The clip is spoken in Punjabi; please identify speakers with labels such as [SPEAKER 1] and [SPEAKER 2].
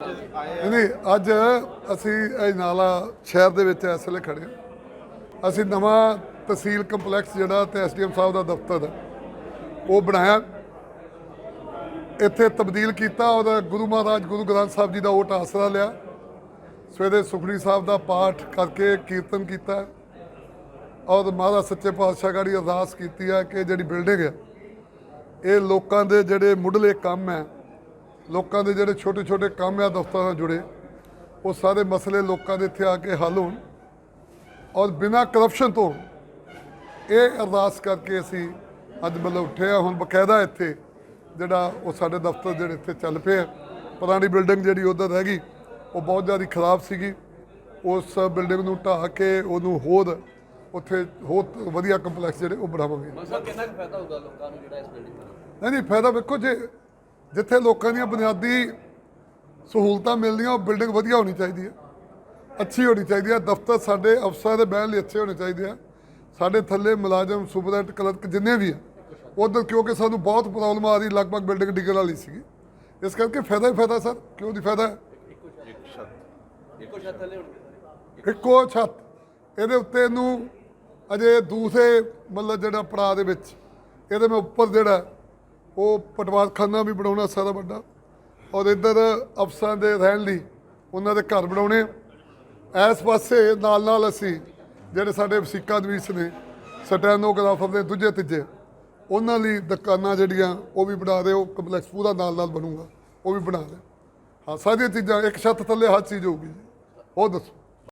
[SPEAKER 1] ਨਹੀਂ ਅੱਜ ਅਸੀਂ ਇਹ ਨਾਲਾ ਸ਼ਹਿਰ ਦੇ ਵਿੱਚ ਇਸ ਵੇਲੇ ਖੜੇ ਹਾਂ। ਅਸੀਂ ਨਵਾਂ ਤਹਿਸੀਲ ਕੰਪਲੈਕਸ ਜਿਹੜਾ ਤੇ ਐਸਡੀਐਮ ਸਾਹਿਬ ਦਾ ਦਫ਼ਤਰ ਹੈ, ਉਹ ਬਣਾਇਆ। ਇੱਥੇ ਤਬਦੀਲ ਕੀਤਾ ਉਹਦਾ ਗੁਰੂ ਮਹਾਰਾਜ ਗੁਰੂ ਗ੍ਰੰਥ ਸਾਹਿਬ ਜੀ ਦਾ ਓਟ ਆਸਰਾ ਲਿਆ। ਸਵੇਰੇ ਸੁਖਣੀ ਸਾਹਿਬ ਦਾ ਪਾਠ ਕਰਕੇ ਕੀਰਤਨ ਕੀਤਾ। ਔਰ ਮਹਾਰਾਜ ਸੱਚੇ ਪਾਤਸ਼ਾਹ ਗਾੜੀ ਅਰਦਾਸ ਕੀਤੀ ਹੈ ਕਿ ਜਿਹੜੀ ਬਿਲਡਿੰਗ ਹੈ ਇਹ ਲੋਕਾਂ ਦੇ ਜਿਹੜੇ ਮੁੱਢਲੇ ਕੰਮ ਹੈ ਲੋਕਾਂ ਦੇ ਜਿਹੜੇ ਛੋਟੇ ਛੋਟੇ ਕੰਮ ਆ ਦਫ਼ਤਰਾਂ ਨਾਲ ਜੁੜੇ ਉਹ ਸਾਰੇ ਮਸਲੇ ਲੋਕਾਂ ਦੇ ਇੱਥੇ ਆ ਕੇ ਹੱਲ ਹੋਣ ਔਰ ਬਿਨਾਂ ਕਰਪਸ਼ਨ ਤੋਂ ਇਹ ਅਰਦਾਸ ਕਰਕੇ ਅਸੀਂ ਅੱਜ ਮਤਲਬ ਉੱਠੇ ਆ ਹੁਣ ਬਕਾਇਦਾ ਇੱਥੇ ਜਿਹੜਾ ਉਹ ਸਾਡੇ ਦਫ਼ਤਰ ਜਿਹੜੇ ਇੱਥੇ ਚੱਲ ਪਏ ਆ ਪੁਰਾਣੀ ਬਿਲਡਿੰਗ ਜਿਹੜੀ ਉਧਰ ਰਹਿ ਗਈ ਉਹ ਬਹੁਤ ਜ਼ਿਆਦਾ ਖਰਾਬ ਸੀਗੀ। ਉਸ ਬਿਲਡਿੰਗ ਨੂੰ ਢਾਹ ਕੇ ਉਹਨੂੰ ਹੋਰ ਉੱਥੇ ਹੋਰ ਵਧੀਆ ਕੰਪਲੈਕਸ ਜਿਹੜੇ ਉਹ ਬਣਾਵਾਂਗੇ।
[SPEAKER 2] ਮਸਾ ਕਿੰਨਾ ਫਾਇਦਾ ਹੋਊਗਾ ਲੋਕਾਂ ਨੂੰ ਜਿਹੜਾ ਇਸ ਬਿਲਡਿੰਗ ਦਾ?
[SPEAKER 1] ਨਹੀਂ ਨਹੀਂ ਫਾਇਦਾ ਵੇਖੋ ਜੇ ਜਿੱਥੇ ਲੋਕਾਂ ਦੀਆਂ ਬੁਨਿਆਦੀ ਸਹੂਲਤਾਂ ਮਿਲਦੀਆਂ, ਉਹ ਬਿਲਡਿੰਗ ਵਧੀਆ ਹੋਣੀ ਚਾਹੀਦੀ ਹੈ। ਅੱਛੀ ਹੋਣੀ ਚਾਹੀਦੀ ਹੈ। ਦਫ਼ਤਰ ਸਾਡੇ ਅਫਸਰਾਂ ਦੇ ਬਹਿਣ ਲਈ ਅੱਛੇ ਹੋਣੇ ਚਾਹੀਦੇ ਆ। ਸਾਡੇ ਥੱਲੇ ਮੁਲਾਜ਼ਮ, ਸੁਪਰਡੈਂਟ, ਕਲਰਕ ਜਿੰਨੇ ਵੀ ਆ, ਉਧਰ ਕਿਉਂਕਿ ਸਾਨੂੰ ਬਹੁਤ ਪ੍ਰੋਬਲਮ ਆ ਰਹੀ, ਲਗਭਗ ਬਿਲਡਿੰਗ ਡਿੱਗਣ ਵਾਲੀ ਸੀਗੀ। ਇਸ ਕਰਕੇ ਫਾਇਦਾ ਹੀ ਫਾਇਦਾ, ਸਰ। ਕਿਉਂ ਦੀ ਫਾਇਦਾ?
[SPEAKER 2] ਇੱਕੋ ਛੱਤ
[SPEAKER 1] ਇੱਕੋ ਛੱਤ। ਇਹਦੇ ਉੱਤੇ ਇਹਨੂੰ ਅਜੇ ਦੂਸਰੇ ਮਤਲਬ ਜਿਹੜਾ ਪੜਾਅ ਦੇ ਵਿੱਚ, ਇਹਦੇ ਮੈਂ ਉੱਪਰ ਜਿਹੜਾ ਉਹ ਪਟਵਾਰਖਾਨਾ ਵੀ ਬਣਾਉਣਾ ਸਾਰਾ ਵੱਡਾ। ਔਰ ਇੱਧਰ ਅਫਸਰਾਂ ਦੇ ਰਹਿਣ ਲਈ ਉਹਨਾਂ ਦੇ ਘਰ ਬਣਾਉਣੇ ਆ। ਇਸ ਪਾਸੇ ਨਾਲ ਨਾਲ ਅਸੀਂ ਜਿਹੜੇ ਸਾਡੇ ਵਸੀਕਾ ਦਵੀਸ ਨੇ ਸਟੈਨੋਗ੍ਰਾਫਰ ਦੇ ਦੂਜੇ ਤੀਜੇ, ਉਹਨਾਂ ਲਈ ਦੁਕਾਨਾਂ ਜਿਹੜੀਆਂ ਉਹ ਵੀ ਬਣਾ ਦਿਓ ਕੰਪਲੈਕਸ ਪੂਰਾ ਨਾਲ ਨਾਲ ਬਣੂਗਾ। ਉਹ ਵੀ ਬਣਾ ਦੇ ਹਾਂ, ਸਾਰੀਆਂ ਚੀਜ਼ਾਂ ਇੱਕ ਛੱਤ ਥੱਲੇ ਹਰ ਚੀਜ਼ ਹੋਊਗੀ ਜੀ। ਹੋਰ ਦੱਸੋ?